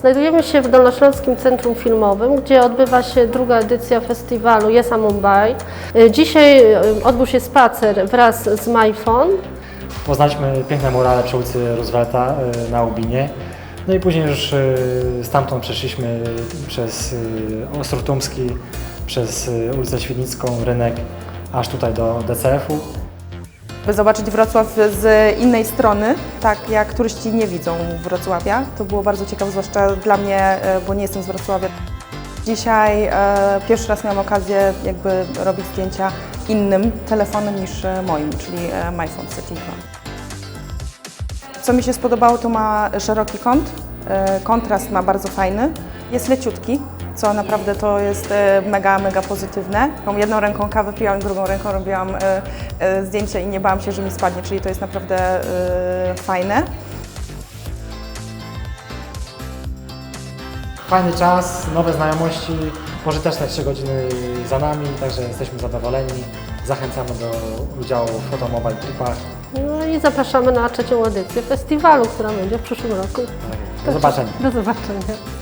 Znajdujemy się w Dolnośląskim Centrum Filmowym, gdzie odbywa się druga edycja festiwalu Yes I'm Mumbai. Y, Dzisiaj y, odbył się spacer wraz z MyFon. Poznaliśmy piękne murale przy ulicy Roosevelta y, na Ubinie. No i później już stamtąd przeszliśmy przez Ostrów Tumski, przez ulicę Świdnicką, rynek, aż tutaj do DCF-u. By zobaczyć Wrocław z innej strony, tak jak turyści nie widzą Wrocławia. To było bardzo ciekawe, zwłaszcza dla mnie, e, bo nie jestem z Wrocławia. Dzisiaj e, pierwszy raz miałam okazję jakby robić zdjęcia innym telefonem niż e, moim, czyli e, MyPhone Setting One. Co mi się spodobało, to ma szeroki kąt, e, kontrast ma bardzo fajny, jest leciutki, co naprawdę to jest e, mega, mega pozytywne. Jedną ręką kawę pijałam, drugą ręką robiłam e, e, zdjęcia i nie bałam się, że mi spadnie, czyli to jest naprawdę fajne. Fajny czas, nowe znajomości, pożyteczne 3 godziny za nami, także jesteśmy zadowoleni. Zachęcamy do udziału w Fotomobile Tripach. No i zapraszamy na trzecią edycję festiwalu, która będzie w przyszłym roku. Do zobaczenia. Do zobaczenia.